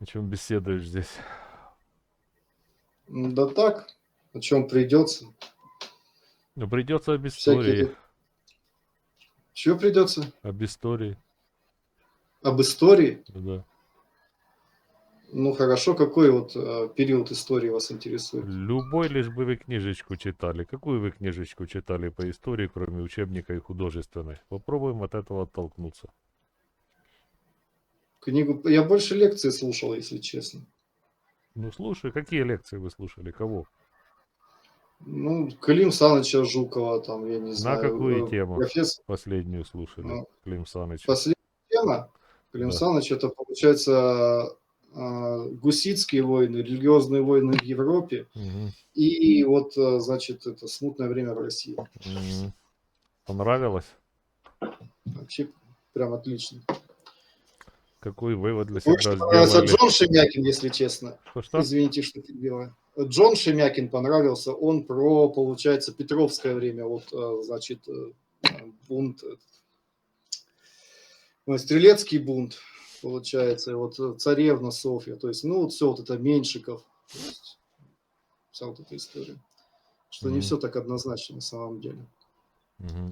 О чем беседуешь здесь? Да так, о чем придется. Ну, придется об Всякие истории. тут- Чего придется? Об истории. Об истории? Да. Ну хорошо, какой вот э, период истории вас интересует? Любой лишь бы вы книжечку читали. Какую вы книжечку читали по истории, кроме учебника и художественной? Попробуем от этого оттолкнуться. Книгу я больше лекции слушал, если честно. Ну, слушай, какие лекции вы слушали? Кого? Ну, Клим Саныча Жукова, там, я не знаю. какую э, тему? Профессор. Последнюю слушали. Ну, Клим Саныч. Последняя тема. Клим Да. Саныч, это получается э, гуситские войны, религиозные войны в Европе. Мгм. И вот, э, значит, это смутное время в России. Мгм. Понравилось? Вообще прям отлично. Какой вывод для себя Больше понравился сделали? Джон Шемякин, если честно. Что, что? Извините, что перебила. Джон Шемякин понравился. Он про, получается, Петровское время. Вот, э, значит, э, бунт. э, ну, Стрелецкий бунт, получается. и Вот царевна Софья. То есть, ну, вот все вот это Меньшиков. Есть, вся вот эта история. Что не Мгм. все так однозначно на самом деле.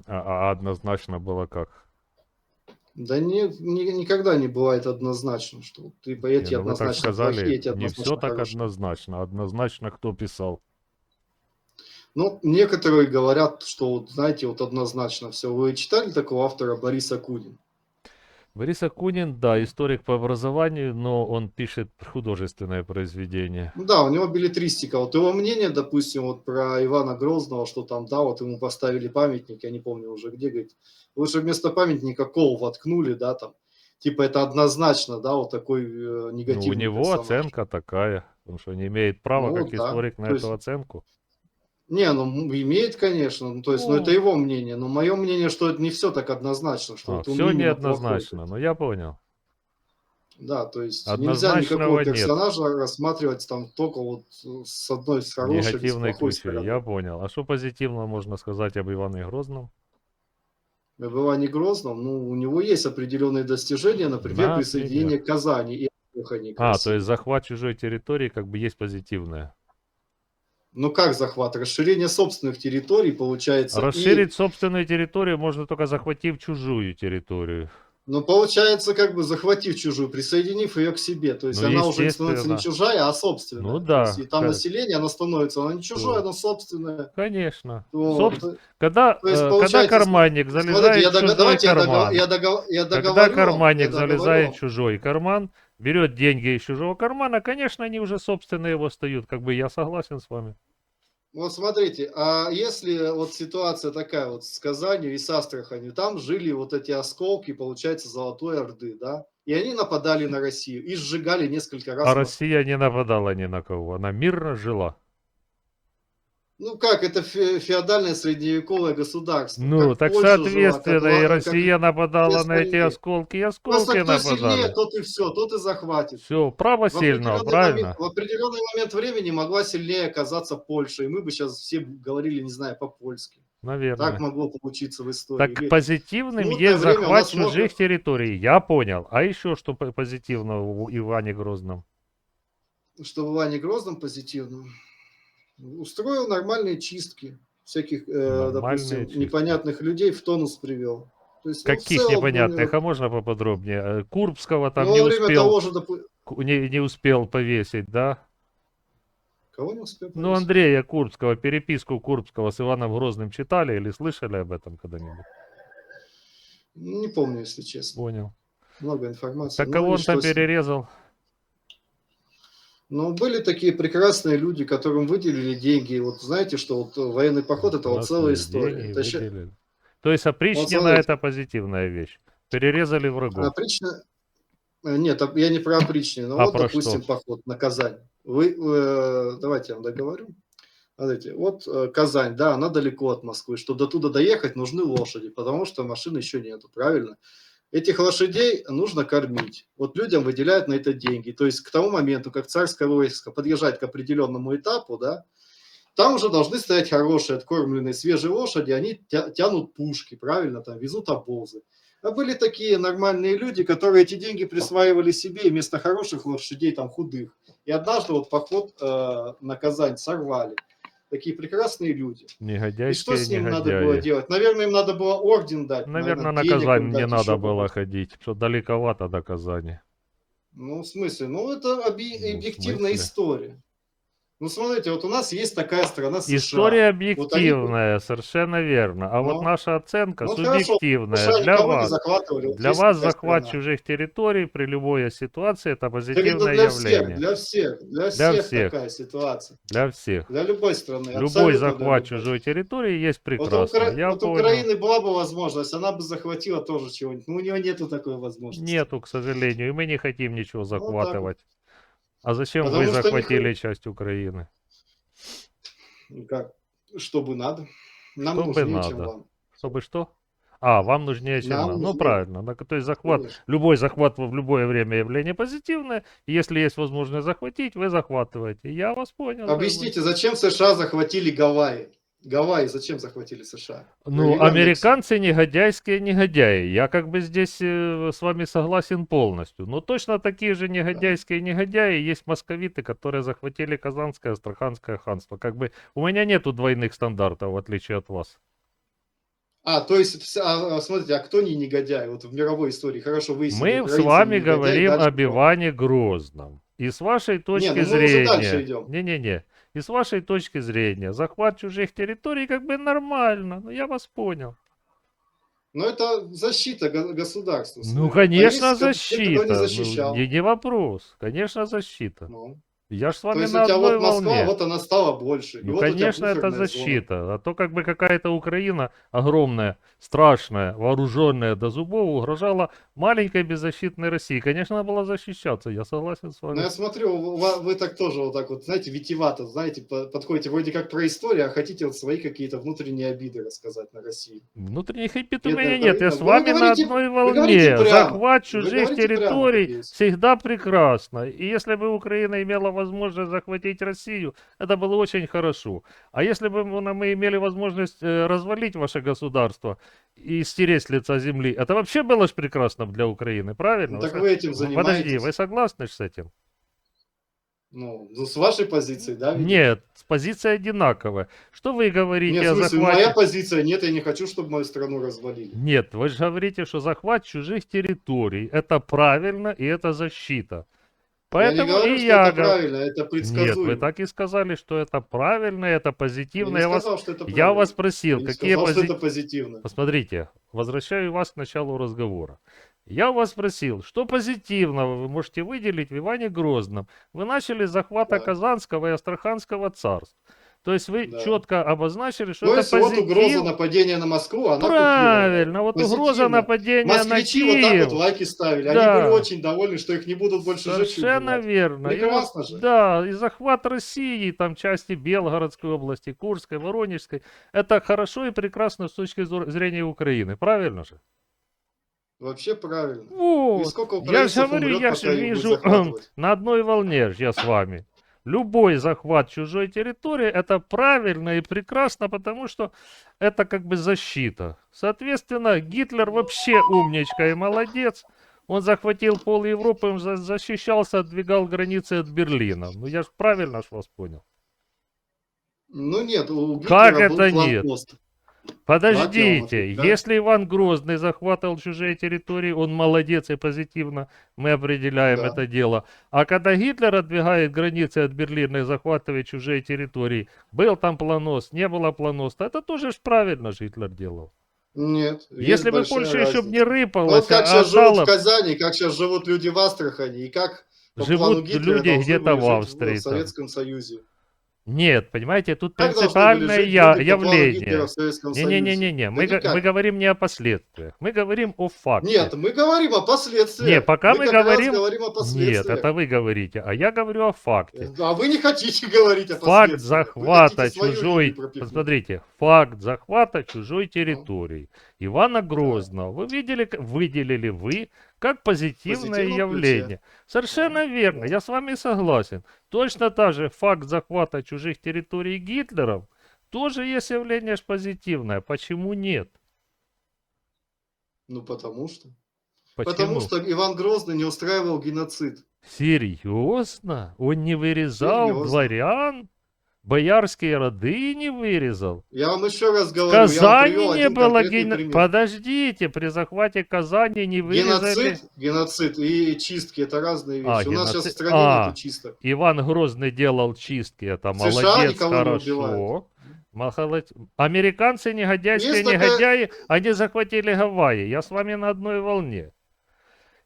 А, а однозначно было как? Да не, ни- никогда не бывает однозначно, что ты по Не, эти ну так однозначно сказали, плохие, эти не все однозначно так хорошие. однозначно. Однозначно кто писал? Ну, некоторые говорят, что, вот, знаете, вот однозначно все. Вы читали такого автора Бориса Кунин? Борис Акунин, да, историк по образованию, но он пишет художественное произведение. Ну да, у него билетристика. Вот его мнение, допустим, вот про Ивана Грозного, что там, да, вот ему поставили памятник, я не помню уже где, говорит, лучше вместо памятника кол воткнули, да, там. Типа это однозначно, да, вот такой э, Ну, негативный у него персонаж. оценка такая, он что, не имеет права, Ну как да, историк, на то есть- эту оценку? Не, ну имеет, конечно, ну, то есть, ну, Ну. это его мнение, но мое мнение, что это не все так однозначно, что он все неоднозначно, но я понял. Да, то есть нельзя Однозначного никакого нет. персонажа рассматривать там только вот э, с одной, с хорошей, или с Негативной плохой ключи, стороны. я понял. А что позитивно можно сказать об Иване Грозном? В Иване Грозном, ну, у него есть определенные достижения, например, Например? присоединение к Казани и Астрахани к А, России. то есть захват чужой территории как бы есть позитивное. Ну как захват? Расширение собственных территорий получается. и- Расширить собственную территорию можно только захватив чужую территорию. ну, получается, как бы захватив чужую, присоединив ее к себе. То есть Ну, она уже становится не чужая, а собственная. Ну То да, есть и там как- население, оно становится, оно не чужое, Да. оно собственное. Конечно. Вот. Собс- Когда, То есть, э, когда карманник Смотрите, залезает я в дог- чужой давайте я, карман, я, догов- я когда договорю вам, карманник я договорю залезает чужой карман, берет деньги из чужого кармана, конечно, они уже собственные его встают. Как бы я согласен с вами. Вот смотрите, а если вот ситуация такая вот с Казанью и с Астраханью, там жили вот эти осколки, получается, Золотой Орды, да? И они нападали на Россию и сжигали несколько раз. А. Россия не нападала ни на кого. Она мирно жила. Ну как, это фе- феодальное средневековое государство. Ну, Как так Польша соответственно, и Ла- как- Россия нападала на эти осколки, и Просто осколки кто сильнее, тот и все, тот и захватит. Все, право сильного, правильно? момент, в определенный момент времени могла сильнее оказаться Польша, и мы бы сейчас все говорили, не знаю, по-польски. Наверное. Так могло получиться в истории. Так Или- позитивным есть захват нас много- чужих территорий. Я понял. А еще что по- позитивного в Иване Грозном? что в Иване Грозном позитивном, устроил нормальные чистки всяких, э, допустим, чистки. непонятных людей в тонус привел. То есть, ну, Каких целом, непонятных? ну, А можно поподробнее? Э, Курбского там ну, не успел, того же, ку- не, не успел повесить, да? Кого не успел Ну, повесить? Андрея Курбского, переписку Курбского с Иваном Грозным читали или слышали об этом когда-нибудь? Не помню, если честно. Понял. Много информации. Так Ну, кого он там с перерезал? Ну, были такие прекрасные люди, которым выделили деньги. И Вот знаете, что вот военный поход это вот целая история. Это выделили. То есть опричнина смотрите. это позитивная вещь. Перерезали врагов. Опрично... э, Нет, я не про опричнину. А вот, про допустим, что? поход на Казань. Вы, э, давайте я вам договорю. Смотрите, вот э, Казань, да, она далеко от Москвы. Чтобы до туда доехать, нужны лошади, потому что машин еще нету, правильно? Этих лошадей нужно кормить. Вот людям выделяют на это деньги. То есть к тому моменту, как царское войско подъезжает к определенному этапу, да, там уже должны стоять хорошие, откормленные, свежие лошади, они тя- тянут пушки, правильно, там везут обозы. А были такие нормальные люди, которые эти деньги присваивали себе вместо хороших лошадей, там худых. И однажды вот поход э, на Казань сорвали. Такие прекрасные люди. И Негодяйские что с ним надо было негодяи. делать? Наверное, им надо было орден дать. Наверное, на денег им Казань не надо было ходить, что далековато до Казани. Ну, в смысле? Ну, это оби- Ну, объективная история. Ну, смотрите, вот у нас есть такая страна США. История Вот они- объективная, совершенно верно. А вот Ну, наша оценка ну, хорошо, субъективная. США Для вас. Вот для вас захват страна. чужих территорий при любой ситуации это позитивное для всех, явление. для всех, для всех, всех. такая ситуация. Для всех. Для любой страны. Любой для захват чужой территории есть Вот, прекрасно. Укра- Я вот у понял. Украины была бы возможность, она бы захватила тоже чего-нибудь. Но у нее нету такой возможности. Нету, к сожалению, и мы не хотим ничего вот. захватывать. А зачем Потому вы не захватили хо- часть Украины? Ну Как? Чтобы надо. Нам Чтобы нужнее, чем надо. вам. Чтобы что? А, вам нужнее, чем Нам нам. Ну, нужнее. правильно. На- То есть захват, Конечно. любой захват в любое время явление позитивное. Если есть возможность захватить, вы захватываете. Я вас понял. Объясните, зачем США захватили Гавайи? Гавайи зачем захватили США? Ну, американцы негодяйские негодяи. Я как бы здесь э, с вами согласен полностью. Но точно такие же негодяйские негодяи есть московиты, которые захватили Казанское, Астраханское ханство. Как бы у меня нету двойных стандартов, в отличие от вас. А, то есть, а, а, смотрите, а кто не негодяй? Вот в мировой истории хорошо выяснили. Мы с вами не негодяи, говорим дальше кто? Иване Грозном. И с вашей точки ну мы зрения... Не-не-не. И с вашей точки зрения, захват чужих территорий как бы нормально. Ну, я вас понял. Но это защита го- государства. Ну, конечно, кто защита. не Ну, защищал. не, не вопрос. Конечно, защита. Ну, Я ж с То вами есть на у тебя одной вот Москва, волне. вот она стала больше. и Ну, вот конечно, это буферная зона. защита. А то как бы какая-то Украина огромная, страшная, вооруженная до зубов угрожала маленькой беззащитной России. Конечно, надо было защищаться. Я согласен с Ну, вами. я смотрю, ва- вы так тоже вот так вот, знаете, витивато, знаете, по- подходите вроде как про историю, а хотите вот свои какие-то внутренние обиды рассказать на Россию. Внутренних обид у меня нет. Я с Вы вами на одной волне. прямо. Захват Вы чужих прямо, территорий есть. всегда прекрасно. И если бы Украина имела возможность захватить Россию, это было очень хорошо. А если бы мы имели возможность э, развалить ваше государство и стереть с лица земли, это вообще было же прекрасно для Украины, правильно? Ну, так вы этим Подожди, занимаетесь. вы согласны с этим? Ну, ну, с вашей позиции, да? видимо? Нет, позиция одинаковая. Что вы говорите Нет, о в смысле, захвате? моя позиция, нет, я не хочу, чтобы мою страну развалили. Нет, вы же говорите, что захват чужих территорий это правильно и это защита. Поэтому я не говорю, и что я это говорю. правильно, это предсказуемо. Нет, вы так и сказали, что это правильно, это я позитивно. не Я, вас, сказал, что это я правильно. вас спросил, Я не какие сказал, что пози- это позитивно. Посмотрите, возвращаю вас к началу разговора. Я вас спросил, что позитивного вы можете выделить в Иване Грозном? Вы начали с захвата Да. Казанского и Астраханского царств. То есть вы Да. четко обозначили, что То это есть вот позитив. угроза нападения на Москву, она Правильно, вот Позитивно. угроза нападения на Москвичи вот так Киев. вот лайки ставили. Да. Они были очень довольны, что их не будут больше жечь и Совершенно верно. И Прекрасно вот, же. Да, и захват России, там части Белгородской области, Курской, Воронежской, это хорошо и прекрасно с точки зрения Украины, правильно же? Вообще правильно. И Вот. сколько Я же говорю, я же вижу на одной волне ж я с вами. Любой захват чужой территории это правильно и прекрасно, потому что это как бы защита. Соответственно, Гитлер вообще умничка и молодец. Он захватил пол Европы, он за- защищался, отдвигал границы от Берлина. Ну я же правильно ж вас понял. Ну нет, у Как Гитлера был это план нет? Подождите, да? если Иван Грозный захватывал чужие территории, он молодец и позитивно, мы определяем Да. это дело. А когда Гитлер отдвигает границы от Берлина и захватывает чужие территории, был там планос, не было планоса, это тоже ж правильно Гитлер делал. Нет. если бы Польша еще б не разница. Вот рыпалась, как а сейчас живут отдала в Казани, как сейчас живут люди в Астрахани, и как по Живут плану Гитлера люди где-то в Австрии В. Советском Союзе. Нет, понимаете, тут Как принципиальное я- явление. Не-не-не-не, мы, никак. мы говорим не о последствиях, мы говорим о факте. Нет, мы говорим о последствиях. Не, пока мы раз говорим- говорим о Нет, последствиях. это вы говорите, а я говорю о факте. А вы не хотите говорить о Факт последствиях. Вы захвата чужой, посмотрите, факт захвата чужой территории Ивана Грозного вы видели, выделили вы как позитивное явление. Совершенно верно, я с вами согласен. Точно так же факт захвата чужих территорий Гитлером тоже есть явление позитивное. Почему нет? Ну, потому что. Почему? Потому что Иван Грозный не устраивал геноцид. Серьезно? Он не вырезал Серьезно. дворян? Боярские роды не вырезал? Я вам еще раз говорю, Казани не было ген... пример. Подождите, при захвате Казани не вырезали... Геноцид, геноцид и чистки это разные вещи. А, У нас сейчас в геноцид- стране а. нету чисток. Иван Грозный делал чистки, это США молодец, хорошо. Молодец. Американцы негодяйские Есть такая- негодяи, они захватили Гавайи. Я с вами на одной волне.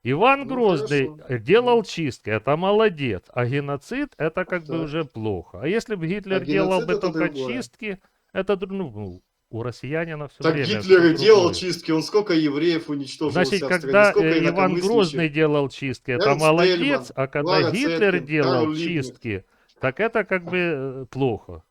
Иван Ну, Грозный хорошо. делал чистки, это молодец. А геноцид это как бы Так. уже плохо. А если бы Гитлер А делал бы только другое. чистки, это ну, ну, у россиянина все Так время. Гитлер и всё делал другое. чистки, он сколько евреев уничтожил Значит, стране, когда э, Иван. Грозный делал чистки, это Эрнст молодец, Тельман, а когда Клара Гитлер Цеткин, делал Карл чистки, так это как бы э, плохо.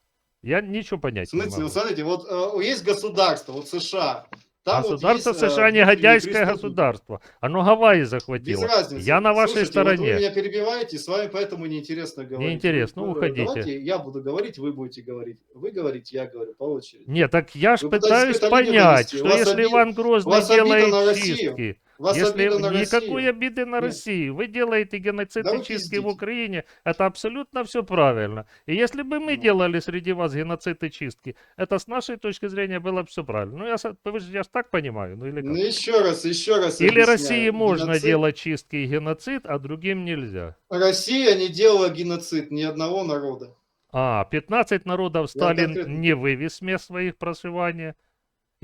Я ничего понять смысле, не могу. вот смотрите, вот э, есть государство, вот США. Там вот Государство есть, э, США внутренние негодяйское государство. Оно Гавайи Без захватило. разницы. Я на вашей Слушайте, вот вы стороне. меня перебиваете, с вами поэтому неинтересно говорить. Неинтересно, Вы- вы- уходите. Давайте я буду говорить, вы будете говорить. Вы говорите, я говорю по очереди. Нет, так я ж Вы пытаетесь пытаюсь понять, что если обида- Иван Грозный делает чистки, У вас если обида на никакой Россию. обиды на Нет. Россию, вы делаете геноцид Да и вы чистки в пиздите. Украине, это абсолютно все правильно. И если бы мы Ну. делали среди вас геноцид и чистки, это с нашей точки зрения было бы все правильно. Ну я, с- вы же- я ж так понимаю, ну или как? Ну еще раз, еще раз. Или объясняю. России можно Геноцид- делать чистки и геноцид, а другим нельзя. Россия не делала геноцид ни одного народа. А, 15 народов Сталин конкретно- не вывез с мест своих проживания.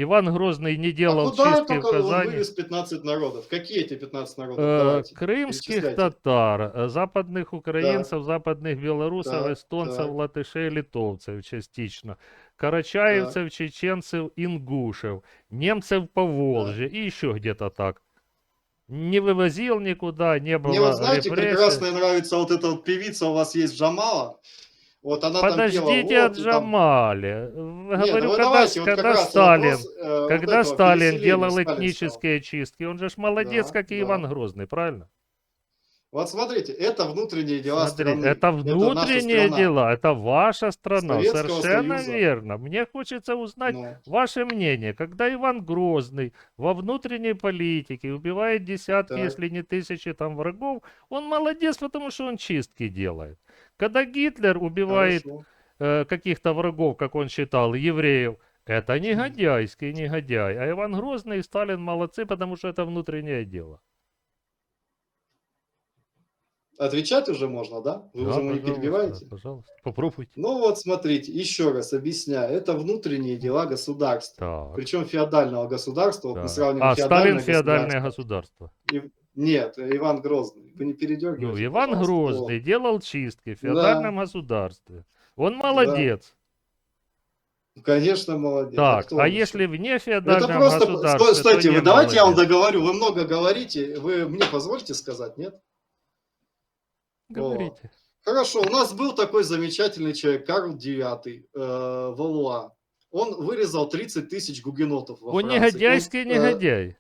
Иван Грозный не А делал куда чистки в только он Казани. вывез 15 народов? Какие эти 15 народов? Э, Давайте. крымских татар, э, западных украинцев, западных белорусов, Так, эстонцев, так. латышей, литовцев частично, карачаевцев, чеченцев, ингушев, немцев по Волжье и еще где-то так. Не вывозил никуда, не было Мне вот знаете, репрессий. прекрасно нравится вот эта вот певица у вас есть Джамала. Вот она там Подождите пела, от вот, и там- Джамали. Не, Говорю, ну вы когда, давайте, вот когда раз Сталин, вопрос, э, вот когда этого Сталин делал этнические чистки, он же ж молодец, Да, как и да. Иван Грозный, правильно? Вот смотрите, это внутренние дела Смотри, страны. это внутренние страна. дела, это ваша страна, Советского совершенно Союза. верно. Мне хочется узнать Ну, ваше мнение, когда Иван Грозный во внутренней политике убивает десятки, Так. если не тысячи там врагов, он молодец, потому что он чистки делает. Когда Гитлер убивает э, каких-то врагов, как он считал, евреев, это негодяйский негодяй. А Иван Грозный и Сталин молодцы, потому что это внутреннее дело. Отвечать уже можно, да? Вы Да, уже не перебиваете? Пожалуйста, попробуйте. Ну вот смотрите, еще раз объясняю. Это внутренние дела государства. Так. Причем феодального государства. Вот да. мы сравниваем А Сталин феодальное феодальное государство. государство. Нет, Иван Грозный. Вы не передергивайте. Ну, Иван пожалуйста. Грозный делал чистки в феодальном государстве. Он молодец. Ну, Конечно, молодец. Так, кто а еще? если вне Это феодальном просто... государстве, Стой- Стойте, то вы давайте я вам молодец. договорю. Вы много говорите. Вы мне позвольте сказать, нет? Говорите. Хорошо, у нас был такой замечательный человек, Карл IX, э, Валуа. Он вырезал 30 тысяч гугенотов во Он Франции. негодяйский Он, э, негодяй.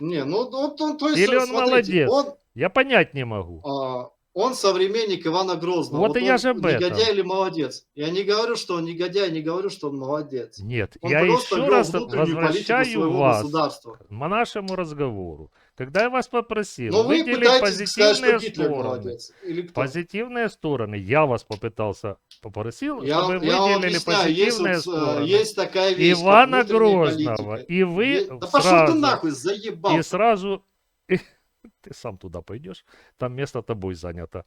Не, ну вот он, то есть, Или он смотрите, молодец? Он, Я понять не могу. а, он современник Ивана Грозного. Вот и я он же об этом. негодяй или молодец? Я не говорю, что он негодяй, не говорю, что он молодец. Нет, Он я еще раз возвращаю вас к нашему разговору. Когда я вас попросил Но вы выделить пытаетесь сказать, что позитивные Гитлер стороны, молодец. Или кто? позитивные стороны, я вас попытался, попросил, Я, чтобы вы я вам выделили объясняю, есть, позитивные вот, э, стороны. есть такая вещь, как Ивана внутренняя Грозного. политика. И вы Е- Да пошел сразу, ты нахуй, заебал. и сразу, ты сам туда пойдешь, там место тобой занято.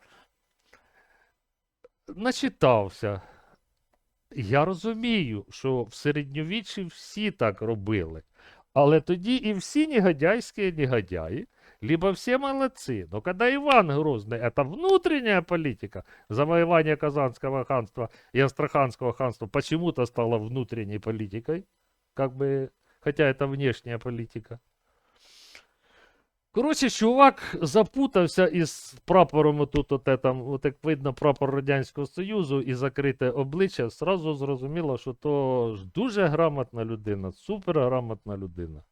Начитався. Я розумію, що в середньовіччі всі так робили. Але тоді і всі негодяйські негодяї, либо все молодцы. Но когда Иван Грозный, это внутренняя политика, завоевание Казанского ханства и Астраханского ханства почему-то стало внутренней политикой, как бы, хотя это внешняя политика. Коротше, чувак запутався із прапором отут, от этом, от як видно, прапор Радянського Союзу і закрите обличчя, сразу зрозуміло, що то ж дуже грамотна людина, супер грамотна людина.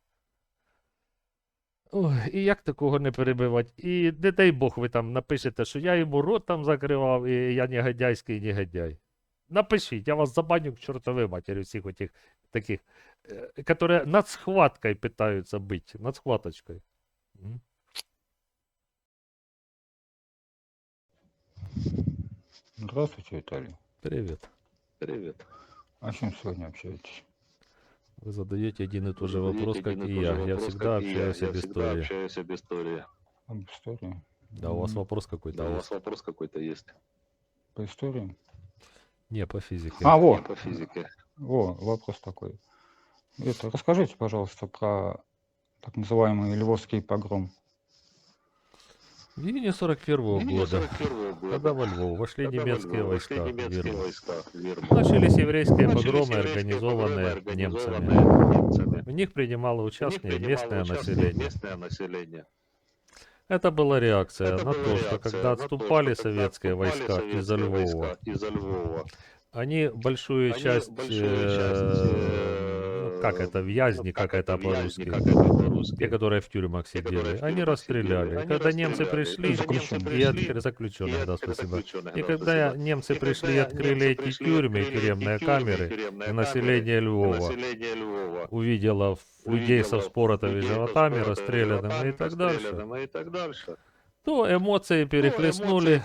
Ой, і як такого не перебивати? І не дай Бог ви там напишете, що я йому рот там закривав, і я негодяйський негодяй. Напишіть, я вас забаню к чертовой матери всіх этих таких, э, которые над схваткой пытаются быть, над схваточкой. Здравствуйте, Виталий. Привет. Привет. О чем сегодня общаетесь? Вы задаете один и тот же Задаете вопрос, как и я. Я всегда я. общаюсь Я об всегда истории. общаюсь об истории. Об истории? Да, у вас вопрос какой-то Да, у есть? вас вопрос какой-то есть? По истории? Не, по физике. А, Не во, по физике. во, вопрос такой. Это, расскажите, пожалуйста, про так называемый Львовский погром. В июне 41 Июня года, 41 года. когда во Львов вошли когда немецкие Львов вошли войска в немецкие войска в Вирму. начались еврейские Начались погромы, организованные погромы, немцами. организованные немцами. В них принимало участие принимало местное население. Местное население. Это была реакция Это на была то, что реакция когда на то, отступали что когда советские отступали войска из советские Львова, из Львова, они большую Они часть, большую э, часть, э, ну, как это вязни, как это по-русски. те, которые в тюрьмах сидели, они расстреляли. И когда немцы пришли, И открыли заключенных, да, спасибо. И да, когда немцы пришли и открыли эти тюрьмы, тюремные камеры, население Львова увидело людей со вспоротыми животами, расстрелянными и так дальше, то эмоции перехлестнули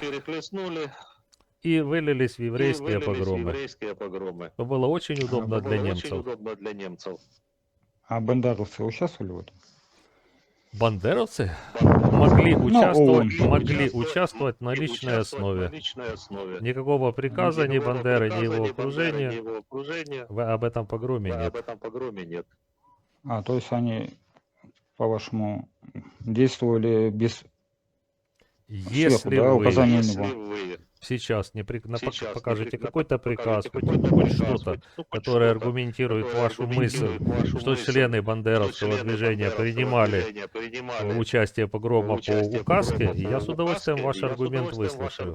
и вылились в и еврейские вылились в погромы. еврейские погромы. Это было очень удобно Это для было немцев. Очень удобно для немцев. А бандеровцы участвовали в этом? Бандеровцы могли участвовать, ОУН. могли участвовать на личной основе. На личной основе. Никакого приказа ни Бандеры, ни его окружения его об этом погроме об нет. этом погроме нет. А, то есть они, по-вашему, действовали без... Если да, вы указания Если было. вы сейчас не пок- сейчас покажете при- какой-то приказ, какой-то хоть что-то, которое аргументирует вашу мысль, что члены бандеровского движения принимали участие погрома по указке, я с удовольствием ваш аргумент выслушаю.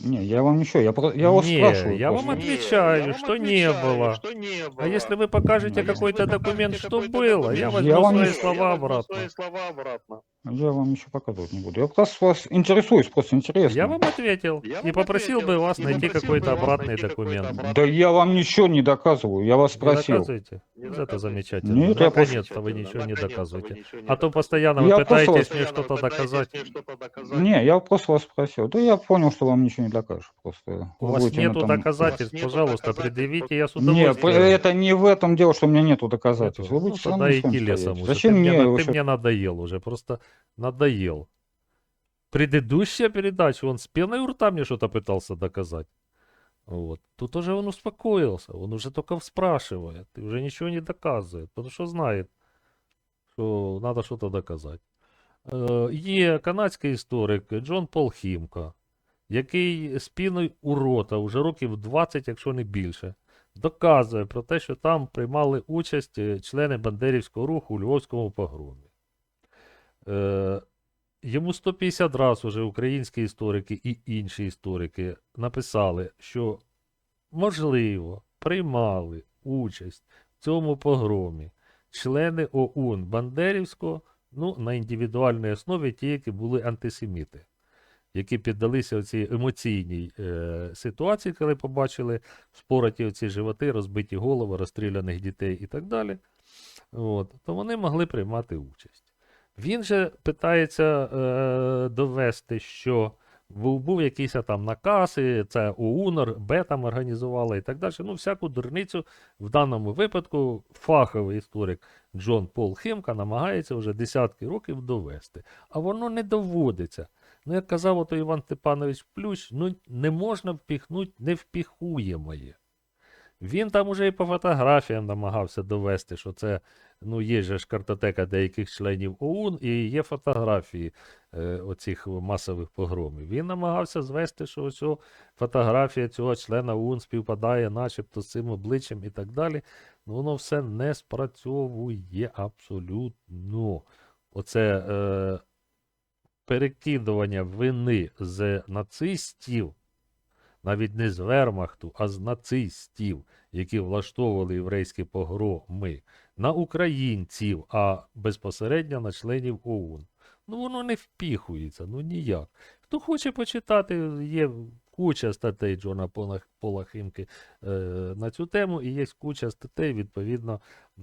Не, я вам ничего, я, про- я вас Не, спрашиваю. я вам просто. Не, отвечаю, я вам что не отвечаю, было. что не было. А если вы покажете А если какой-то вы документ, что было, я возьму Я вам свои не- слова я возьму обратно. свои слова обратно. Я вам ничего показывать не буду. Я просто вас интересуюсь, просто интересно. Я вам ответил Я и вам попросил ответил, бы вас и найти какой-то обратный документ. обратный Да я вам ничего не доказываю, я вас Не спросил. доказывайте? Не Вот это замечательно. Нет, Наконец-то вы ничего не Наконец-то вы доказываете. ничего не А то постоянно вы пытаетесь мне что-то доказать. мне что-то доказать. Не, я просто вас спросил. Да я понял, что вам ничего не докажешь. Просто У вас нету этом- доказательств, пожалуйста, предъявите, я с Не, удовольствием. это не в этом дело, что у меня нету доказательств. Нету. Вы Ну, будете всё тогда иди лесом уже. Зачем ты мне ты щас- мне надоел уже, просто надоел. Предыдущая передача, он с пеной у рта мне что-то пытался доказать. Вот. Тут уже он успокоился, он уже только спрашивает, и уже ничего не доказывает, потому что знает, що треба щось доказати. Е, є канадський історик Джон Пол Хімка, який з піною у рота вже років 20, якщо не більше, доказує про те, що там приймали участь е, члени Бандерівського руху у Львовському погромі. Е, йому 150 разів уже українські історики і інші історики написали, що можливо приймали участь в цьому погромі члени ОУН Бандерівського, ну, на індивідуальній основі ті, які були антисеміти, які піддалися цій емоційній е, ситуації, коли побачили спороті оці животи, розбиті голови, розстріляних дітей і так далі. От, то вони могли приймати участь. Він же питається е, довести, що був, був якийсь там наказ, і це ОУН, Б там організувала і так далі. Ну, всяку дурницю в даному випадку фаховий історик Джон Пол Химка намагається вже десятки років довести. А воно не доводиться. Ну, як казав ото Іван Степанович Плющ, ну не можна впіхнути невпіхуємоє. Він там уже і по фотографіям намагався довести, що це ну, є же ж картотека деяких членів ОУН і є фотографії е, оцих масових погромів. Він намагався звести, що ось фотографія цього члена ОУН співпадає начебто з цим обличчям і так далі. Ну, воно все не спрацьовує абсолютно. Оце е, перекидування вини з нацистів, навіть не з вермахту, а з нацистів, які влаштовували єврейські погроми, на українців, а безпосередньо на членів ОУН. Ну, воно не впіхується, ну ніяк. Хто хоче почитати, є куча статей Джона Пола, Химки е, на цю тему, і є куча статей, відповідно, е,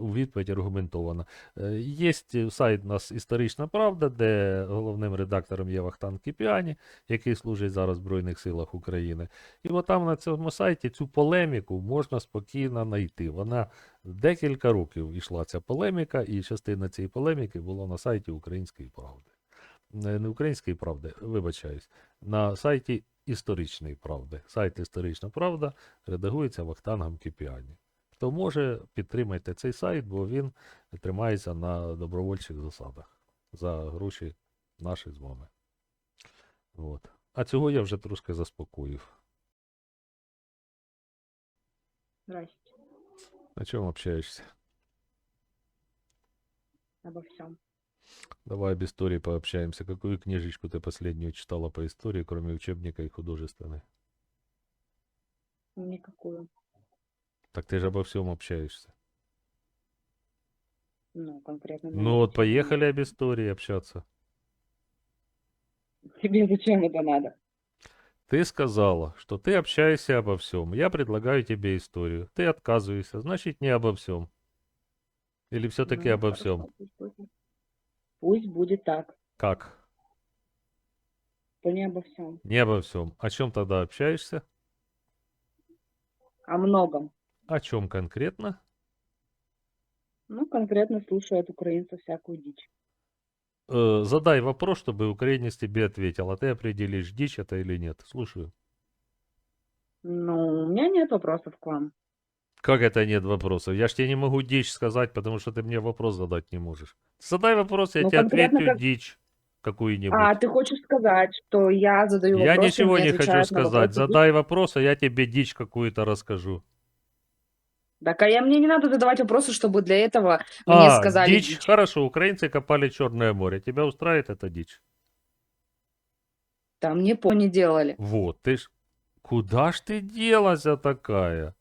у відповідь аргументована. Е, Є сайт у нас Історична Правда, де головним редактором є Вахтан Кіпіані, який служить зараз в Збройних силах України. І от там на цьому сайті цю полеміку можна спокійно знайти. Вона декілька років йшла ця полеміка, і частина цієї полеміки була на сайті Української правди. Не, не Української правди, вибачаюсь, на сайті Історичної правди. Сайт Історична Правда редагується Вахтангом Кіпіані. Хто може, підтримайте цей сайт, бо він тримається на добровольчих засадах за гроші наші з вами. От. А цього я вже трошки заспокоїв. Здрасте. На чому общаєшся? Обо всем. Давай об истории пообщаемся. Какую книжечку ты последнюю читала по истории, кроме учебника и художественной? Никакую. Так ты же обо всем общаешься. Ну, конкретно. Ну вот поехали об истории общаться. Тебе зачем это надо? Ты сказала, что ты общаешься обо всем. Я предлагаю тебе историю. Ты отказываешься, значит не обо всем. Или все-таки Ну, обо хорошо, всем? Пусть будет. Пусть будет так. Как? То не обо всем. Не обо всем. О чем тогда общаешься? О многом. О чем конкретно? Ну, конкретно слушаю от украинцев всякую дичь. Э, задай вопрос, чтобы украинец тебе ответил, а ты определишь, дичь это или нет. Слушаю. Ну, у меня нет вопросов к вам. Как это нет вопросов? Я ж тебе не могу дичь сказать, потому что ты мне вопрос задать не можешь. Задай вопрос, я Ну, тебе ответю как- дичь какую-нибудь. А, ты хочешь сказать, что я задаю я вопросы, и ничего мне не хочу сказать. Задай вопрос, а я тебе дичь какую-то расскажу. дичь? Так, а я, мне не надо задавать вопросы, чтобы для этого мне а, сказали дичь. дичь. Хорошо, украинцы копали Черное море. Тебя устраивает эта дичь? Там мне по не делали. Вот, ты ж... Куда ж ты делась такая?